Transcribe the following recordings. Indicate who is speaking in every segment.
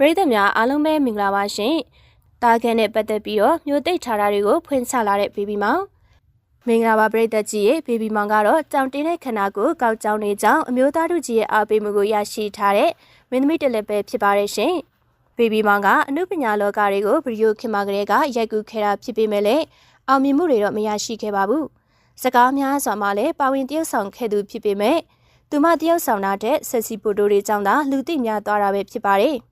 Speaker 1: ပရိသတ်များအားလုံးပဲမင်္ဂလာပါရှင်။တာကန်နဲ့ပတ်သက်ပြီးတော့မျိုးသိထားတာတွေကိုဖွင့်ချလာတဲ့ဘေဘီမောင်မင်္ဂလာပါပရိသတ်ကြီးရဲ့ဘေဘီမောင်ကတော့ကြောင်တင်းတဲ့ခန္ဓာကိုကောက်ကြောင်နေကြောင်းအမျိုးသားတို့ကြီးရဲ့အားပေးမှုကိုရရှိထားတဲ့မင်းသမီးတလက်ပဲဖြစ်ပါတယ်ရှင်။ဘေဘီမောင်ကအမှုပညာလောကတွေကိုဗီဒီယိုခင်မာကလေးကရိုက်ကူးခဲ့တာဖြစ်ပေမဲ့လည်းအောင်မြင်မှုတွေတော့မရရှိခဲ့ပါဘူး။စကားများစွာမှလည်းပါဝင်တရုပ်ဆောင်ခဲ့သူဖြစ်ပေမဲ့သူမတရုပ်ဆောင်တာတဲ့ဆက်စီပိုတိုတွေကြောင့်သာလူသိများသွားတာပဲဖြစ်ပါတယ်။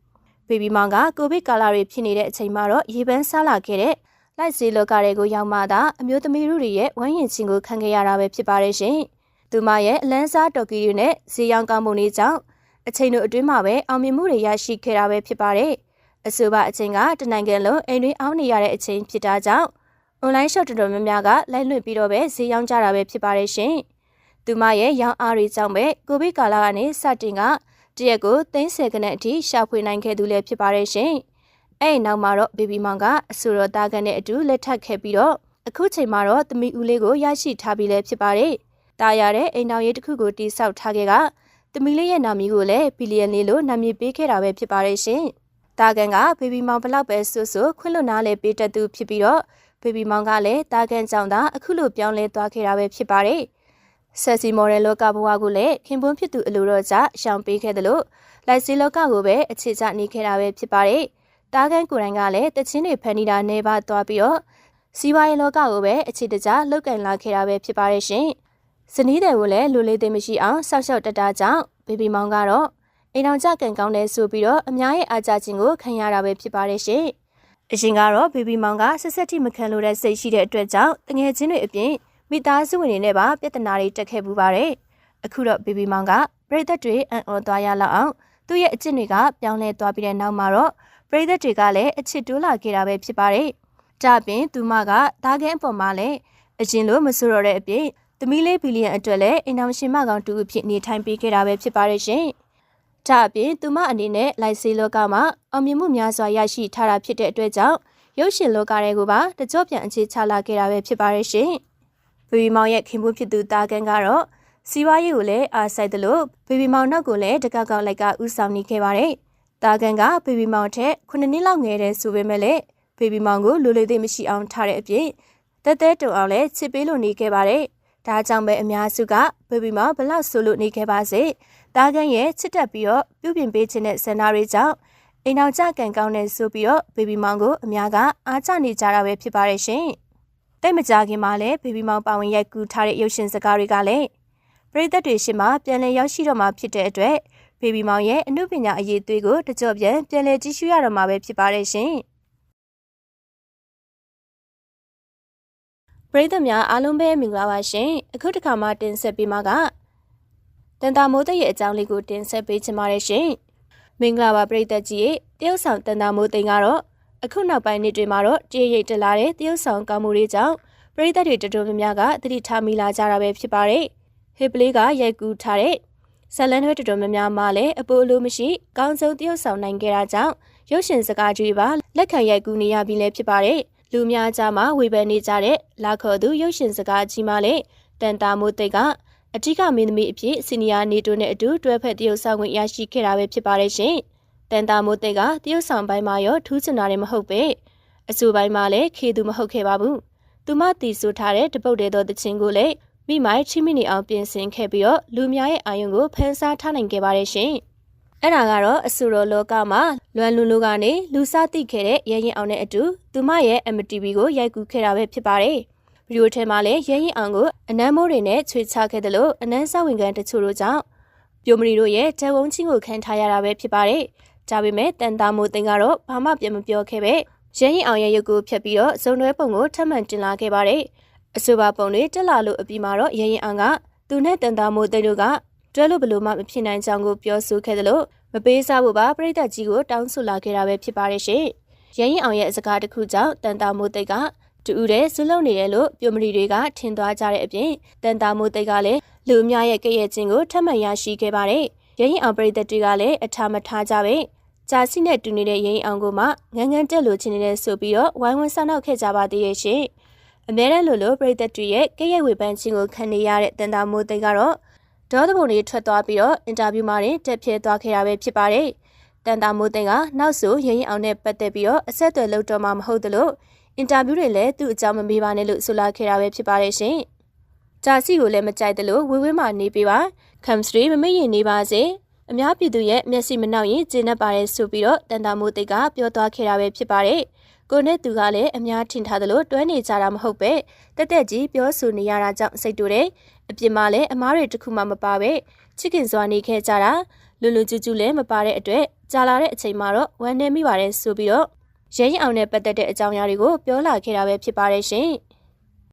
Speaker 1: ဘေဘီမောင်ကကိုဗစ်ကာလတွေဖြစ်နေတဲ့အချိန်မှာတော့ရေပန်းစားလာခဲ့တဲ့လိုက်စီလောကတွေကိုရောက်မှသာအမျိုးသမီးတို့ရဲ့ဝိုင်းရင်ချင်းကိုခံခဲ့ရတာပဲဖြစ်ပါတယ်ရှင်။သူမရဲ့အလန်းစားတော်ကီတွေနဲ့ဈေးရောင်းကောင်းမှုတွေကြောင့်အချိန်တို့အတွင်းမှာပဲအောင်မြင်မှုတွေရရှိခဲ့တာပဲဖြစ်ပါတယ်။အဆိုပါအချိန်ကတနိုင်ငံလုံးအိမ်တွင်းအောင်းနေရတဲ့အချိန်ဖြစ်တာကြောင့် online shop တော်တော်များများကလိုက်လွင့်ပြီးတော့ပဲဈေးရောင်းကြတာပဲဖြစ်ပါတယ်ရှင်။သူမရဲ့ရောင်းအားတွေကြောင့်ပဲကိုဗစ်ကာလကနေစတင်က တရက်ကိုသိန်းဆယ်ခန့်အထိရှာဖွေနိုင်ခဲ့သူလည်းဖြစ်ပါတယ်ရှင်။အဲ့နောက်မှာတော့ဘေဘီမောင်ကအဆူတော်သားကန်နဲ့အတူလက်ထပ်ခဲ့ပြီးတော့အခုချိန်မှာတော့သမီးဦးလေးကိုရရှိထားပြီးလည်းဖြစ်ပါတယ်။တာရတဲ့အိမ်တော်ရေးတစ်ခုကိုတိစောက်ထားခဲ့ကသမီးလေးရဲ့နာမည်ကိုလည်းဘီလီယံလေးလို့နာမည်ပေးခဲ့တာပဲဖြစ်ပါတယ်ရှင်။တာကန်ကဘေဘီမောင်ဘလောက်ပဲဆွဆွခွင့်လွတ်နာလဲပေးတတ်သူဖြစ်ပြီးတော့ဘေဘီမောင်ကလည်းတာကန်ကြောင့်သာအခုလိုပြောင်းလဲသွားခဲ့တာပဲဖြစ်ပါတယ်။ ဆက်စီမော်ဒယ်လောကဘဝကိုလည်းခင်ပွန်းဖြစ်သူအလိုတော်ကြရှောင်ပေးခဲ့တယ်လို့လိုက်စီလောကကိုပဲအခြေချနေခဲ့တာပဲဖြစ်ပါတယ်။တားကန်ကိုယ်တိုင်ကလည်းတချင်းတွေဖန်နေတာနေပါသွားပြီးတော့စီးပွားရေးလောကကိုပဲအခြေတကျလောက်ကန်လာခဲ့တာပဲဖြစ်ပါတယ်ရှင်။ဇနီးတွေကိုလည်းလူလေးသိမရှိအောင်စောက်ရှောက်တတကြောင့်ဘေဘီမောင်ကတော့အိမ်အောင်ကြကန်ကောင်းတယ်ဆိုပြီးတော့အများရဲ့အားကြခြင်းကိုခံရတာပဲဖြစ်ပါတယ်ရှင်။အရင်ကတော့ဘေဘီမောင်ကဆက်ဆက်ထိမခံလို့တဲ့စိတ်ရှိတဲ့အတွက်ကြောင့်တငယ်ချင်းတွေအပြင် မိသားစုဝင်တွေနဲ့ပါပြဿနာတွေတက်ခဲ့ပူပါတယ်။အခုတော့ဘေဘီမောင်ကပြည်သက်တွေအံ့ဩသွားရလောက်အောင်သူ့ရဲ့အချစ်တွေကပြောင်းလဲသွားပြီးတဲ့နောက်မှာတော့ပြည်သက်တွေကလည်းအချစ်တိုးလာခဲ့တာပဲဖြစ်ပါတယ်။ကြပြင်သူမကသားကဲအပေါ်မှာလည်းအရင်လိုမဆိုးတော့တဲ့အပြင်သမီးလေးဘီလီယံအတွက်လည်းအိမ်တော်ရှင်မကောင်တူအဖြစ်နေထိုင်ပေးခဲ့တာပဲဖြစ်ပါတယ်ရှင်။ဒါအပြင်သူမအနေနဲ့လိုက်စေလောကမှာအောင်မြင်မှုများစွာရရှိထားတာဖြစ်တဲ့အတွက်ကြောင့်ရုပ်ရှင်လောကတွေကိုပါတကြော့ပြန်အခြေချလာခဲ့တာပဲဖြစ်ပါတယ်ရှင်။ ဘေဘီမောင်ရဲ့ခင်ပွန်းဖြစ်သူတာကန်ကတော့စီးပွားရေးကိုလည်းအားဆိုင်တယ်လို့ဘေဘီမောင်နောက်ကိုလည်းတကောက်ကောက်လိုက်ကဥဆောင်နေခဲ့ပါတယ်။တာကန်ကဘေဘီမောင်ထက်9နှစ်လောက်ငယ်တဲ့ဆိုပေမဲ့လည်းဘေဘီမောင်ကိုလိုလေသိမရှိအောင်ထားတဲ့အပြင်တက်တဲတုံအောင်လည်းချစ်ပေးလို့နေခဲ့ပါတယ်။ဒါကြောင့်ပဲအများစုကဘေဘီမောင်ဘလောက်ဆိုလို့နေခဲ့ပါစေ။တာကန်ရဲ့ချစ်တက်ပြီးတော့ပြုပြင်ပေးခြင်းတဲ့ဆန္ဒတွေကြောင့်အိမ်အောင်ကြကန်ကောင်းတဲ့ဆိုပြီးတော့ဘေဘီမောင်ကိုအများကအားကျနေကြတာပဲဖြစ်ပါတယ်ရှင်။ တိတ်မကြခင်မှာလည်းဘေဘီမောင်ပါဝင်ရိုက်ကူးထားတဲ့ရုပ်ရှင်စကားတွေကလည်းပရိသတ်တွေရှင်းမှာပြန်လည်ရောက်ရှိတော့မှာဖြစ်တဲ့အတွက်ဘေဘီမောင်ရဲ့အမှုပညာအရေးသွေးကိုတကြော့ပြန်ပြန်လည်ကြည့်ရှုရတော့မှာပဲဖြစ်ပါတယ်ရှင်။ပရိသတ်များအားလုံးပဲမင်္ဂလာပါရှင်။အခုတစ်ခါမှတင်ဆက်ပေးမှာကတန်တာမိုးတဲ့ရဲ့အကြောင်းလေးကိုတင်ဆက်ပေးချင်ပါတယ်ရှင်။မင်္ဂလာပါပရိသတ်ကြီးရဲ့တရုတ်ဆောင်တန်တာမိုးသိန်းကတော့ အခုနောက်ပိုင်းနှစ်တွေမှာတော့တရရိတ်တလာတဲ့တရုတ်ဆောင်ကောင်းမှုတွေကြောင့်ပရိသတ်တွေတော်တော်များများကသတိထားမိလာကြတာပဲဖြစ်ပါတယ်။ဟစ်ပလေးကရိုက်ကူးထားတဲ့ဇလန်တွေတော်တော်များများမှလည်းအပိုလိုမရှိကောင်းဆုံးတရုတ်ဆောင်နိုင်ခဲ့တာကြောင့်ရုပ်ရှင်စကားကြီးပါလက်ခံရိုက်ကူးနေရပြီလည်းဖြစ်ပါတယ်။လူများကြားမှာဝေဖန်နေကြတဲ့လာခေါ်သူရုပ်ရှင်စကားကြီးမှလည်းတန်တာမိုးသိကအထူးကမင်းသမီးအဖြစ်စီနီယာနေတိုနဲ့အတူတွဲဖက်တရုတ်ဆောင်ဝင်ရရှိခဲ့တာပဲဖြစ်ပါတယ်ရှင်။ တန်တာမိုးသိကတရုတ်ဆောင်ပိုင်းမှာရောထူးချင်တာတွေမဟုတ်ပဲအစူပိုင်းမှာလည်းခေသူမဟုတ်ခဲ့ပါဘူးသူမတီဆိုထားတဲ့တပုတ်တဲ့သောတခြင်းကိုလည်းမိမိုင်းချိမိနေအောင်ပြင်ဆင်ခဲ့ပြီးတော့လူများရဲ့အာယုံကိုဖန်ဆားထားနိုင်ခဲ့ပါတယ်ရှင်အဲ့ဒါကတော့အဆူတော်လောကမှာလွမ်လူလူကနေလူစားသိခဲ့တဲ့ရဲရင်အောင်နဲ့အတူသူမရဲ့ MTV ကိုရိုက်ကူးခဲ့တာပဲဖြစ်ပါတယ်ဗီဒီယိုထဲမှာလည်းရဲရင်အောင်ကိုအနမ်းမိုးတွေနဲ့ချွေချခဲ့တယ်လို့အနမ်းဆောက်ဝင်ကန်တချို့တို့ကြောင့်ပြိုမရီတို့ရဲ့တဲဝုံချင်းကိုခံထားရတာပဲဖြစ်ပါတယ် ဒါပေမဲ့တန်တာမိုးသိန်းကတော့ဘာမှပြန်မပြောခဲ့ပဲရရင်အောင်ရဲ့ရုပ်ကိုဖြတ်ပြီးတော့ဇုံတွဲပုံကိုထပ်မံတင်လာခဲ့ပါတယ်အဆိုပါပုံတွေတက်လာလို့အပြီးမှာတော့ရရင်အောင်ကသူနဲ့တန်တာမိုးသိန်းတို့ကတွဲလို့ဘလို့မှမဖြစ်နိုင်ကြောင်းကိုပြောဆိုခဲ့တယ်လို့မပေးစားဖို့ပါပြည်သက်ကြီးကိုတောင်းဆိုလာခဲ့တာပဲဖြစ်ပါတယ်ရှင်ရရင်အောင်ရဲ့အစကားတစ်ခုကြောင့်တန်တာမိုးသိန်းကတူဦးတဲ့ဇွလုံနေတယ်လို့ပြိုမရီတွေကထင်သွားကြတဲ့အပြင်တန်တာမိုးသိန်းကလည်းလူအများရဲ့ကဲ့ရဲ့ခြင်းကိုထပ်မံရရှိခဲ့ပါတယ်ရရင်အောင်ပြည်သက်တွေကလည်းအထာမထားကြပဲ ကြာစီနဲ့တူနေတဲ့ရင်အောင်ကိုမှငန်းငန်းတက်လို့ချင်းနေတဲ့ဆိုပြီးတော့ဝိုင်းဝန်းဆောက်ခဲ့ကြပါသေးရဲ့ရှင်။အများနဲ့လို့လို့ပြည်သက်တွေရဲ့ကဲ့ရဲ့ဝေဖန်ခြင်းကိုခံနေရတဲ့တန်တာမိုးသိန်းကတော့ဒေါသဘုံတွေထွက်သွားပြီးတော့အင်တာဗျူးမှာတင်တက်ပြဲသွားခဲ့တာပဲဖြစ်ပါတယ်တန်တာမိုးသိန်းကနောက်ဆိုရရင်အောင်နဲ့ပတ်သက်ပြီးတော့အဆက်အသွယ်လုပ်တော့မှမဟုတ်သလိုအင်တာဗျူးတွေလည်းသူ့အကြောင်းမမေးပါနဲ့လို့ဆိုလာခဲ့တာပဲဖြစ်ပါတယ်ရှင်။ဂျာစီကိုလည်းမကြိုက်သလိုဝေဝေးမှနေပေးပါ။ခမ်စထရီမမေ့ရင်နေပါစေ။ အများပြည်သူရဲ့မျက်စိမနှောက်ရင်ကျဉ်တ်ပါတယ်ဆိုပြီးတော့တန်တာမိုးသိန်းကပြောသွားခဲ့တာပဲဖြစ်ပါတယ်။ကိုနဲ့သူကလည်းအများထင်ထားသလိုတွဲနေကြတာမဟုတ်ပဲတက်တက်ကြီးပြောဆိုနေရတာကြောင့်စိတ်တူတယ်။အပြစ်မှလည်းအမားတွေတခုမှမပါပဲချစ်ခင်စွာနေခဲ့ကြတာလူလူကျူးကျူးလည်းမပါတဲ့အတွက်ကြာလာတဲ့အချိန်မှာတော့ဝမ်းနေမိပါတယ်ဆိုပြီးတော့ရဲရင်အောင်နဲ့ပတ်သက်တဲ့အကြောင်းအရာတွေကိုပြောလာခဲ့တာပဲဖြစ်ပါတယ်ရှင်။